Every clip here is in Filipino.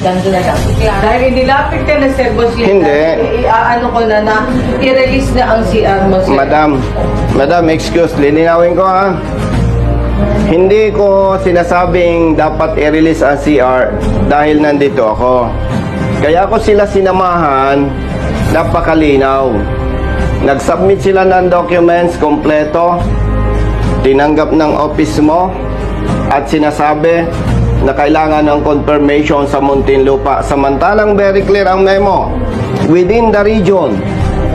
Ganito na lang. Dahil nilapit ka na sir, boss Hindi. i- i-ano ko na na i-release na ang CR mo sir. Madam, Madam, excuse, lilinawin ko ha. Hindi ko sinasabing dapat i-release ang CR dahil nandito ako. Kaya ko sila sinamahan, napakalinaw. Nag-submit sila ng documents kompleto, tinanggap ng office mo, at sinasabi na kailangan ng confirmation sa Muntinlupa. Samantalang very clear ang memo, within the region,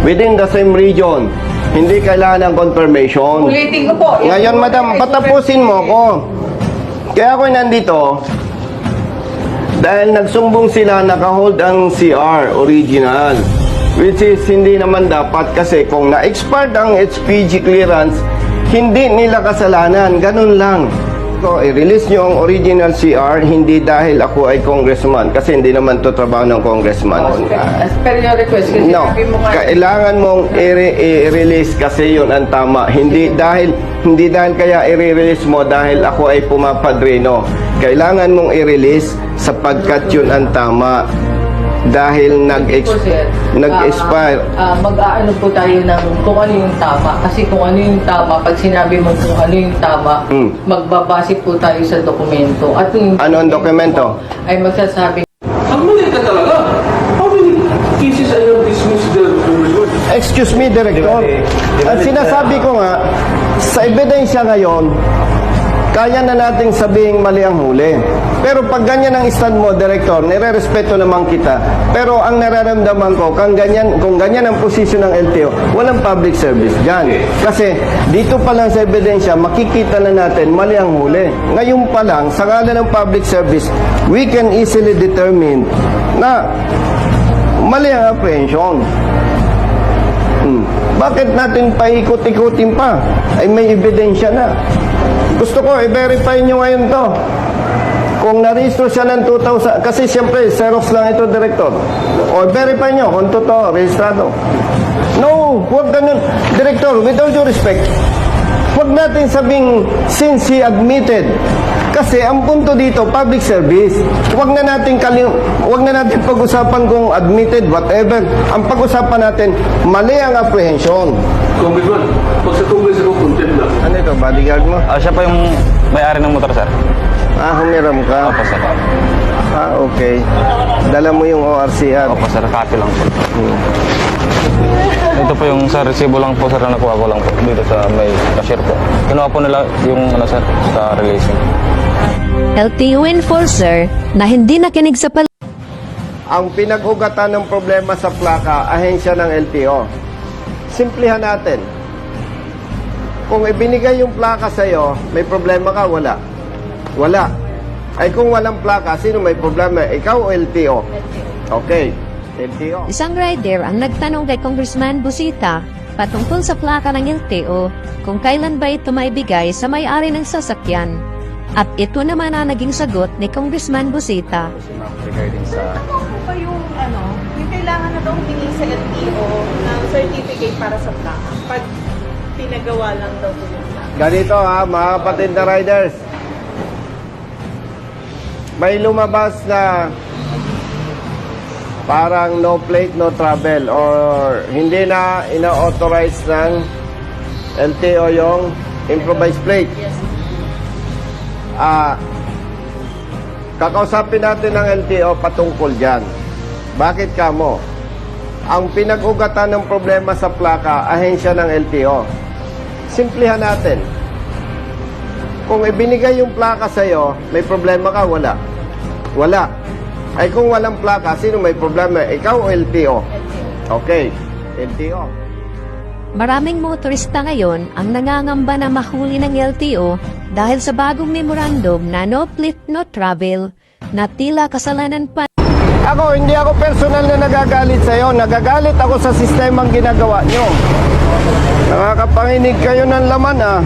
within the same region, hindi kailangan ng confirmation. Ulitin ko po. Ngayon, madam, patapusin mo ko. Kaya ako nandito, dahil nagsumbong sila, nakahold ang CR original. Which is hindi naman dapat kasi kung na-expired ang HPG clearance, hindi nila kasalanan. Ganun lang. So, i-release nyo ang original CR, hindi dahil ako ay congressman. Kasi hindi naman to trabaho ng congressman. As per your request, kasi No, mo nga, kailangan mong i-release kasi yun ang tama. Hindi dahil hindi dahil kaya i-release mo dahil ako ay pumapadrino. Kailangan mong i-release sapagkat yun ang tama. Dahil nag po, sir, nag-expire. ah, ah, mag-aano po tayo ng kung ano yung tama. Kasi kung ano yung tama, pag sinabi mo kung ano yung tama, Hmm. magbabase po tayo sa dokumento. At yung Ano ang dokumento? Ay magsasabi Ang mali ka talaga. How many cases are you dismissed there, Congressman? Excuse me, Director. Ang sinasabi ko nga, sa ebidensya ngayon, kaya na nating sabing mali ang huli. Pero pag ganyan ang stand mo, Director, nire-respeto naman kita. Pero ang nararamdaman ko, kung ganyan, kung ganyan ang posisyon ng LTO, walang public service dyan. Kasi dito pa lang sa ebidensya, makikita na natin mali ang huli. Ngayon pa lang, sa ngala ng public service, we can easily determine na mali ang apprehension. Hmm. Bakit natin paikot-ikutin pa? Ay may ebidensya na. Gusto ko, i-verify nyo ngayon to. Kung na-register siya ng 2,000, kasi siyempre, Xerox lang ito, Director. O, verify nyo kung totoo, rehistrado. No, huwag ganun. Director, with all due respect, huwag natin sabing since he admitted. Kasi ang punto dito, public service. Huwag na natin kalim huwag na natin pag-usapan kung admitted, whatever. Ang pag-usapan natin, mali ang apprehension. Congressman, pag sa Congress ako, contempt lang. Ano ito, bodyguard mo? Ah, siya pa yung may-ari ng motor, sir. Ah, humiram ka. Opo, sir. Ah, okay. Dala mo yung ORCR. Opo, sir. Copy lang po. Ito po yung sa resibo lang po, sir, na nakuha ko lang po. Dito sa may cashier po. Kinuha po nila yung, ano, sir, sa releasing. LTO enforcer na hindi nakinig sa pal- Ang pinag-ugatan ng problema sa plaka, ahensya ng LTO. Simplihan natin. Kung ibinigay yung plaka sa'yo, may problema ka, wala. Wala. Ay kung walang plaka, sino may problema? Ikaw o LTO? Okay. LTO. Isang rider ang nagtanong kay Congressman Busita patungkol sa plaka ng LTO kung kailan ba ito maibigay sa may-ari ng sasakyan. At ito naman ang naging sagot ni Congressman Busita. Regarding sa... Ano ba yung ano, yung kailangan na daw humingi sa LTO ng certificate para sa plaka pag pinagawa lang daw po yung plaka. Ganito ha, mga kapatid na riders. May lumabas na parang no plate, no travel or hindi na ina-authorize ng LTO yung improvised plate. Ah, kakausapin natin ng LTO patungkol dyan. Bakit kamo? Ang pinag-ugatan ng problema sa plaka, ahensya ng LTO. Simplihan natin. Kung ibinigay yung plaka sa'yo, may problema ka? Wala. Wala. Ay kung walang plaka, sino may problema? Ikaw o LTO? Okay. LTO. Maraming motorista ngayon ang nangangamba na mahuli ng LTO dahil sa bagong memorandum na no plate no travel na tila kasalanan pa Ako, hindi ako personal na nagagalit sa'yo. Nagagalit ako sa sistemang ginagawa nyo. Nakakapanginig kayo ng laman ah.